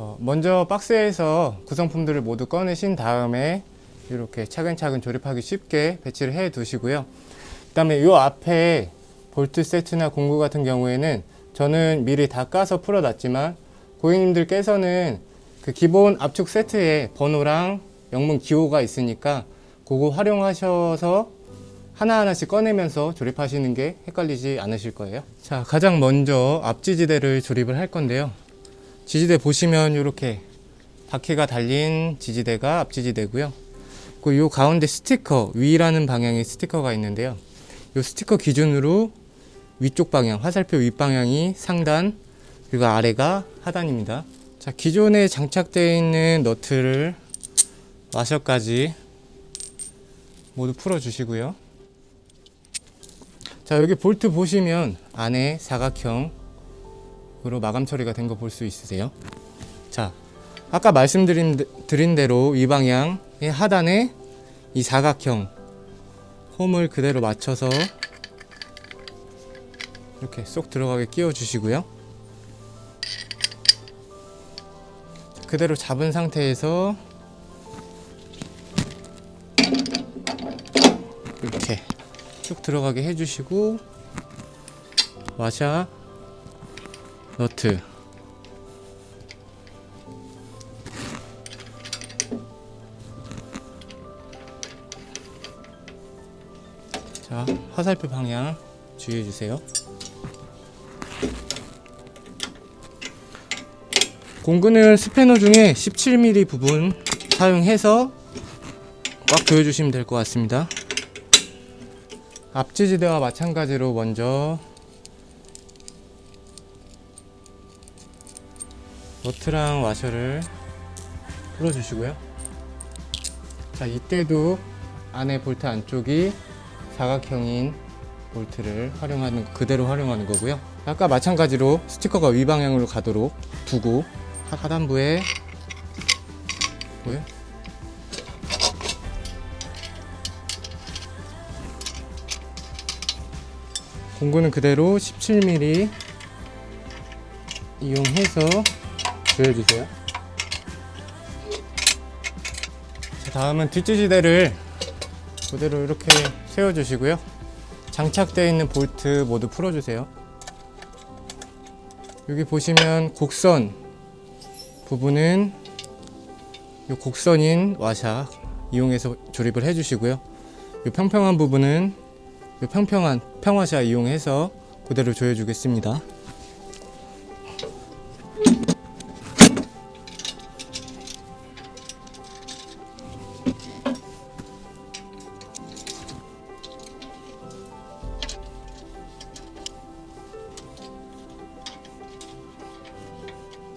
어, 먼저 박스에서 구성품들을 모두 꺼내신 다음에 이렇게 차근차근 조립하기 쉽게 배치를 해 두시고요. 그 다음에 이 앞에 볼트 세트나 공구 같은 경우에는 저는 미리 다 까서 풀어 놨지만 고객님들께서는 그 기본 압축 세트에 번호랑 영문 기호가 있으니까 그거 활용하셔서 하나하나씩 꺼내면서 조립하시는 게 헷갈리지 않으실 거예요. 자, 가장 먼저 앞지지대를 조립을 할 건데요. 지지대 보시면 이렇게 바퀴가 달린 지지대가 앞지지대고요. 그리고 요 가운데 스티커, 위라는 방향의 스티커가 있는데요. 요 스티커 기준으로 위쪽 방향, 화살표 윗방향이 상단, 그리고 아래가 하단입니다. 자, 기존에 장착되어 있는 너트를 와셔까지 모두 풀어 주시고요. 자, 여기 볼트 보시면 안에 사각형 으로 마감 처리가 된 거 볼 수 있으세요. 자, 아까 말씀드린 드린 대로 이 방향의 하단에 이 사각형 홈을 그대로 맞춰서 이렇게 쏙 들어가게 끼워 주시고요. 그대로 잡은 상태에서 이렇게 쭉 들어가게 해주시고 와샤 너트. 자 화살표 방향 주의해 주세요. 공구는 스패너 중에 17mm 부분 사용해서 꽉 조여주시면 될 것 같습니다. 앞지지대와 마찬가지로 먼저 너트랑 와셔를 풀어주시고요. 자, 이때도 안에 볼트 안쪽이 사각형인 볼트를 활용하는 그대로 활용하는 거고요. 아까 마찬가지로 스티커가 위 방향으로 가도록 두고 하- 하단부에 뭐요? 공구는 그대로 17mm 이용해서 조여주세요. 자, 다음은 뒷지지대를 그대로 이렇게 세워주시고요. 장착되어 있는 볼트 모두 풀어주세요. 여기 보시면 곡선 부분은 이 곡선인 와샥 이용해서 조립을 해주시고요. 이 평평한 부분은 이 평평한 평화샷 이용해서 그대로 조여주겠습니다.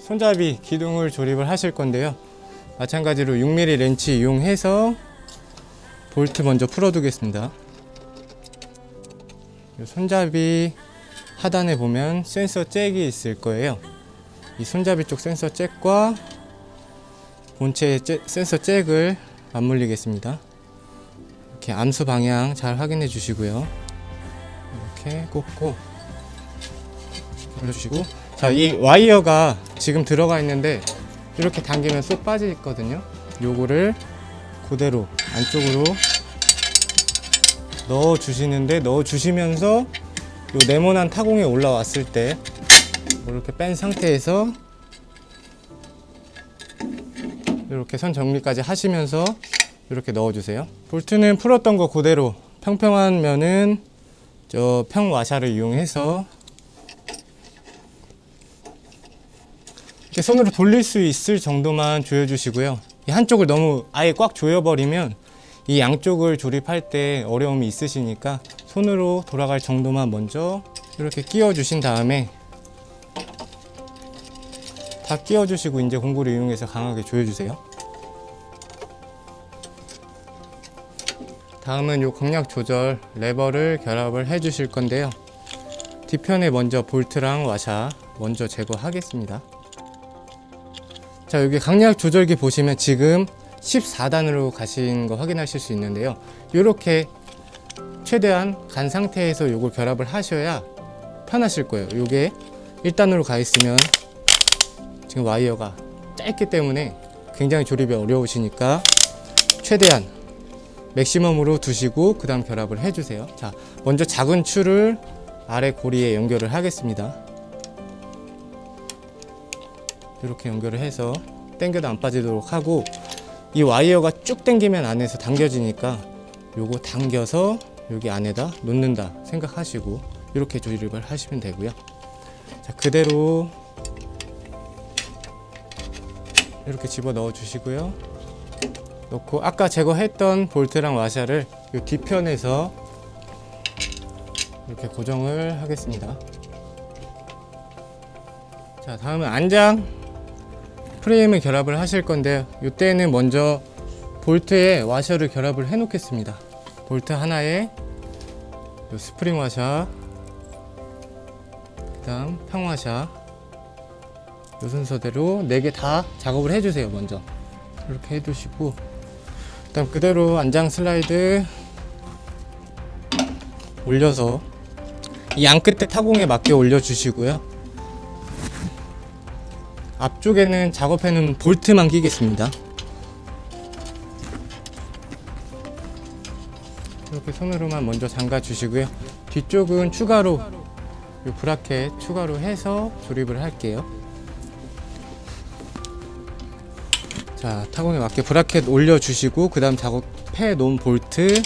손잡이 기둥을 조립을 하실 건데요. 마찬가지로 6mm 렌치 이용해서 볼트 먼저 풀어두겠습니다. 이 손잡이 하단에 보면 센서 잭이 있을 거예요. 이 손잡이 쪽 센서 잭과 본체의 잭- 센서 잭을 맞물리겠습니다. 이렇게 암수 방향 잘 확인해 주시고요. 이렇게 꽂고 올려주시고 자 이 와이어가 지금 들어가 있는데 이렇게 당기면 쏙 빠지거든요. 요거를 그대로 안쪽으로 넣어 주시는데 넣어 주시면서 요 네모난 타공에 올라왔을 때 이렇게 뺀 상태에서 이렇게 선 정리까지 하시면서 이렇게 넣어 주세요. 볼트는 풀었던 거 그대로 평평한 면은 저 평와샤를 이용해서 이렇게 손으로 돌릴 수 있을 정도만 조여 주시고요. 이 한쪽을 너무 아예 꽉 조여 버리면 이 양쪽을 조립할 때 어려움이 있으시니까 손으로 돌아갈 정도만 먼저 이렇게 끼워 주신 다음에 다 끼워 주시고 이제 공구를 이용해서 강하게 조여 주세요. 다음은 요 강약 조절 레버를 결합을 해 주실 건데요. 뒤편에 먼저 볼트랑 와샤 먼저 제거하겠습니다. 자 여기 강약 조절기 보시면 지금 14단으로 가신 거 확인하실 수 있는데요 이렇게 최대한 간 상태에서 요걸 결합을 하셔야 편하실 거예요 요게 1단으로 가 있으면 지금 와이어가 짧기 때문에 굉장히 조립이 어려우시니까 최대한 맥시멈으로 두시고 그 다음 결합을 해주세요. 자, 먼저 작은 추를 아래 고리에 연결을 하겠습니다. 이렇게 연결을 해서 당겨도 안 빠지도록 하고 이 와이어가 쭉 당기면 안에서 당겨지니까 요거 당겨서 여기 안에다 놓는다 생각하시고 이렇게 조립을 하시면 되고요. 자, 그대로 이렇게 집어 넣어 주시고요. 넣고 아까 제거했던 볼트랑 와샤를 이 뒤편에서 이렇게 고정을 하겠습니다. 자, 다음은 안장 프레임을 결합을 하실 건데 이때는 먼저 볼트에 와셔를 결합을 해 놓겠습니다. 볼트 하나에 요 스프링 와샤 그 다음 평와샤 요 순서대로 네개다 작업을 해주세요 먼저 이렇게 해두시고 그 다음 그대로 안장 슬라이드 올려서 이 양 끝에 타공에 맞게 올려주시고요 앞쪽에는 작업해놓은 볼트만 끼겠습니다. 이렇게 손으로만 먼저 잠가 주시고요. 뒤쪽은 추가로 이 브라켓 추가로 해서 조립을 할게요. 자 타공에 맞게 브라켓 올려 주시고 그 다음 작업해 놓은 볼트.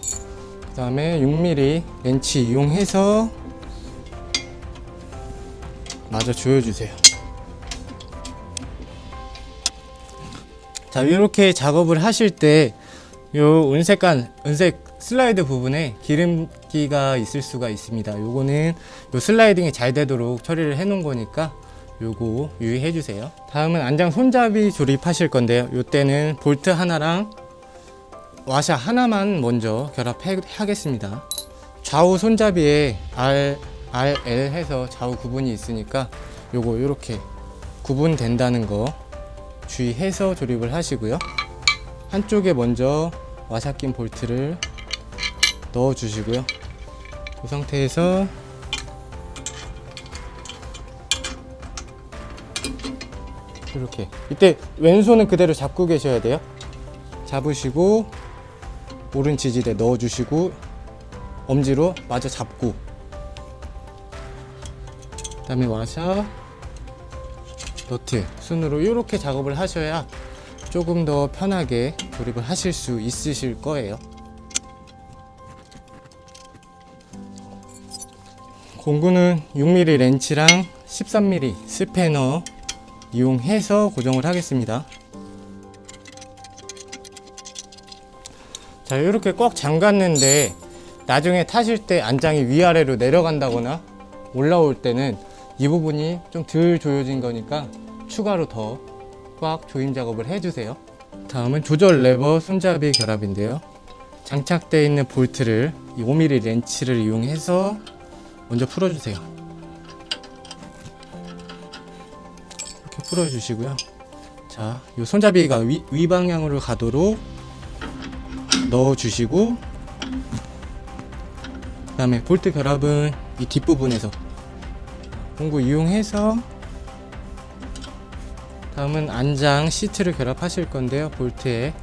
그 다음에 6mm 렌치 이용해서 마저 조여주세요. 자 이렇게 작업을 하실 때 요 은색간 은색 슬라이드 부분에 기름기가 있을 수가 있습니다. 요거는 요 슬라이딩이 잘 되도록 처리를 해 놓은 거니까 요거 유의해 주세요. 다음은 안장 손잡이 조립하실 건데요. 요때는 볼트 하나랑 와샤 하나만 먼저 결합해 하겠습니다. 좌우 손잡이에 R, R, L 해서 좌우 구분이 있으니까 요거 요렇게 구분된다는 거 주의해서 조립을 하시고요. 한쪽에 먼저 와샤 낀 볼트를 넣어 주시고요. 이 상태에서 이렇게. 이때 왼손은 그대로 잡고 계셔야 돼요. 잡으시고 오른 지지대 넣어 주시고 엄지로 마저 잡고 그 다음에 와샤 너트 순으로 이렇게 작업을 하셔야 조금 더 편하게 조립을 하실 수 있으실 거예요 공구는 6mm 렌치랑 13mm 스패너 이용해서 고정을 하겠습니다. 자, 이렇게 꽉 잠갔는데 나중에 타실 때 안장이 위아래로 내려간다거나 올라올 때는 이 부분이 좀 덜 조여진 거니까 추가로 더 꽉 조임 작업을 해주세요. 다음은 조절 레버 손잡이 결합인데요. 장착되어 있는 볼트를 이 5mm 렌치를 이용해서 먼저 풀어주세요. 이렇게 풀어주시고요. 자, 이 손잡이가 위, 위 방향으로 가도록 넣어주시고, 그 다음에 볼트 결합은 이 뒷부분에서 공구 이용해서 다음은 안장 시트를 결합하실 건데요. 볼트에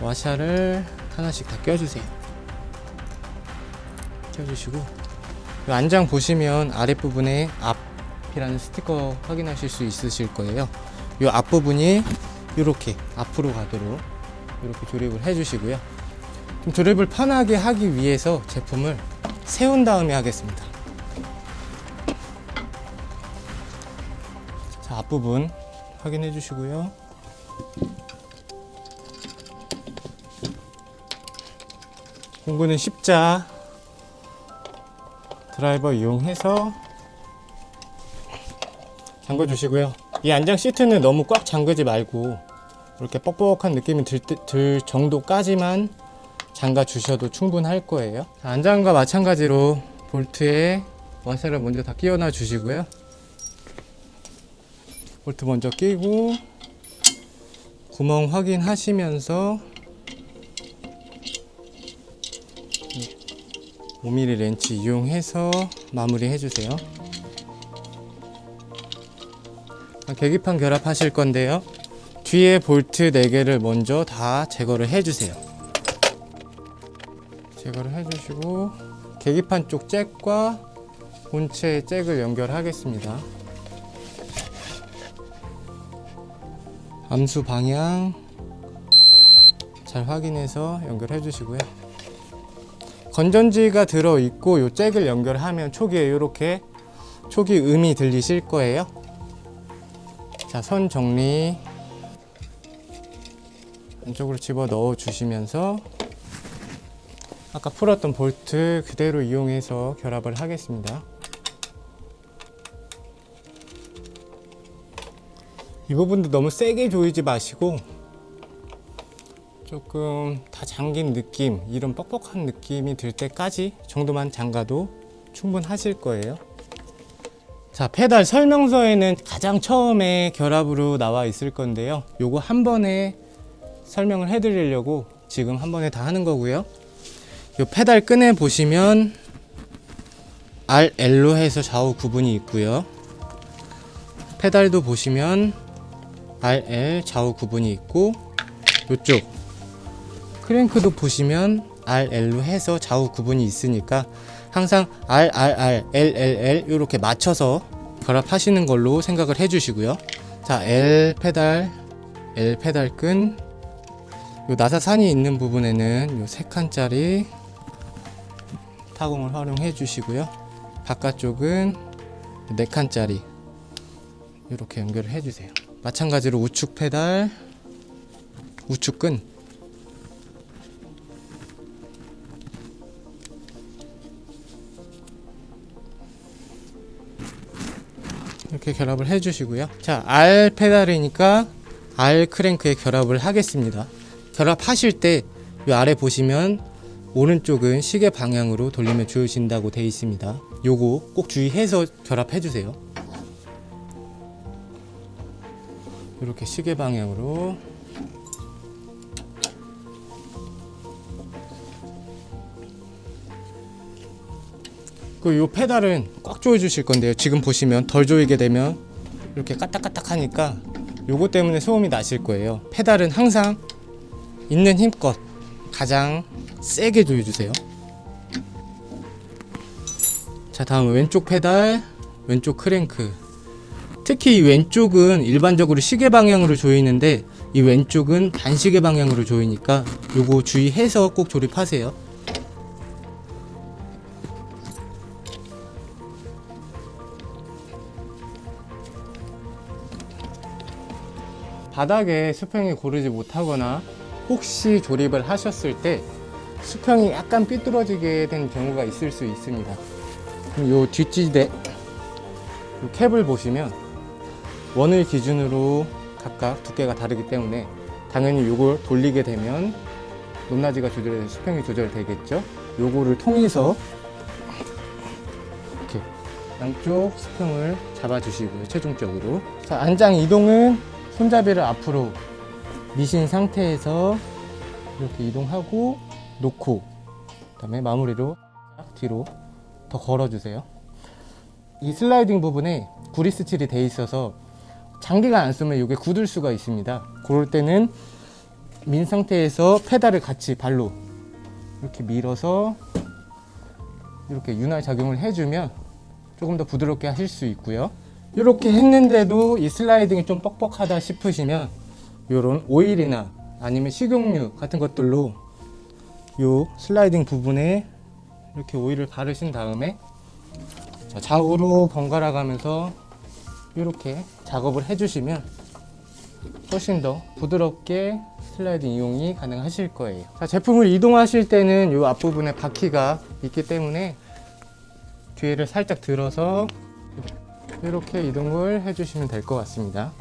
와샤를 하나씩 다 껴주세요. 껴주시고 이 안장 보시면 아랫부분에 앞이라는 스티커 확인하실 수 있으실 거예요. 이 앞부분이 이렇게 앞으로 가도록 이렇게 조립을 해주시고요. 좀 조립을 편하게 하기 위해서 제품을 세운 다음에 하겠습니다. 자, 앞부분 확인해 주시고요. 공구는 십자 드라이버 이용해서 잠궈 주시고요. 이 안장 시트는 너무 꽉 잠그지 말고 이렇게 뻑뻑한 느낌이 들, 때- 들 정도까지만 잠가 주셔도 충분할 거예요. 자, 안장과 마찬가지로 볼트에 와샤를 먼저 다 끼워놔 주시고요. 볼트 먼저 끼고 구멍 확인하시면서 5mm 렌치 이용해서 마무리 해주세요. 계기판 결합하실 건데요. 뒤에 볼트 4개를 먼저 다 제거를 해주세요. 제거를 해주시고 계기판 쪽 잭과 본체 잭을 연결하겠습니다. 암수 방향 잘 확인해서 연결해 주시고요. 건전지가 들어 있고 요 잭을 연결하면 초기에 이렇게 초기 음이 들리실 거예요. 자, 선 정리 안쪽으로 집어 넣어 주시면서 아까 풀었던 볼트 그대로 이용해서 결합을 하겠습니다. 이 부분도 너무 세게 조이지 마시고 조금 다 잠긴 느낌, 이런 뻑뻑한 느낌이 들 때까지 정도만 잠가도 충분하실 거예요. 자, 페달 설명서에는 가장 처음에 결합으로 나와 있을 건데요. 요거 한 번에 설명을 해 드리려고 지금 한 번에 다 하는 거고요. 요 페달 끈에 보시면 RL로 해서 좌우 구분이 있고요. 페달도 보시면 RL 좌우 구분이 있고 요쪽 크랭크도 보시면 RL로 해서 좌우 구분이 있으니까 항상 RRR, LLL 이렇게 맞춰서 결합하시는 걸로 생각을 해주시고요. 자, L 페달, L 페달 끈, 요 나사산이 있는 부분에는 요 세 칸짜리 타공을 활용해 주시고요. 바깥쪽은 네 칸짜리 이렇게 연결을 해주세요. 마찬가지로 우측 페달, 우측 끈 이렇게 결합을 해주시고요. 자, R 페달이니까 R 크랭크에 결합을 하겠습니다. 결합하실 때 이 아래 보시면 오른쪽은 시계 방향으로 돌리면 좋으신다고 되어 있습니다. 요거 꼭 주의해서 결합해 주세요. 이렇게 시계 방향으로 그요 페달은 꽉 조여 주실 건데요. 지금 보시면 덜 조이게 되면 이렇게 까딱까딱 하니까 요거 때문에 소음이 나실 거예요. 페달은 항상 있는 힘껏 가장 세게 조여 주세요. 자, 다음 왼쪽 페달, 왼쪽 크랭크. 특히 이 왼쪽은 일반적으로 시계 방향으로 조이는데 이 왼쪽은 반시계 방향으로 조이니까 요거 주의해서 꼭 조립하세요. 바닥에 수평이 고르지 못하거나 혹시 조립을 하셨을 때 수평이 약간 삐뚤어지게 된 경우가 있을 수 있습니다. 요 뒷지대 요 캡을 보시면 원을 기준으로 각각 두께가 다르기 때문에 당연히 요걸 돌리게 되면 높낮이가 조절돼서 수평이 조절되겠죠. 요거를 통해서 이렇게 양쪽 수평을 잡아주시고요. 최종적으로 자 안장 이동은 손잡이를 앞으로 미신 상태에서 이렇게 이동하고 놓고 그다음에 마무리로 딱 뒤로 더 걸어주세요. 이 슬라이딩 부분에 구리스 칠이 돼 있어서 장기간 안 쓰면 이게 굳을 수가 있습니다. 그럴 때는 민 상태에서 페달을 같이 발로 이렇게 밀어서 이렇게 윤활 작용을 해주면 조금 더 부드럽게 하실 수 있고요. 이렇게 했는데도 이 슬라이딩이 좀 뻑뻑하다 싶으시면 이런 오일이나 아니면 식용유 같은 것들로 이 슬라이딩 부분에 이렇게 오일을 바르신 다음에 자, 좌우로 번갈아 가면서 이렇게 작업을 해주시면 훨씬 더 부드럽게 슬라이딩 이용이 가능하실 거예요. 자, 제품을 이동하실 때는 이 앞부분에 바퀴가 있기 때문에 뒤에를 살짝 들어서 이렇게 이동을 해주시면 될 것 같습니다.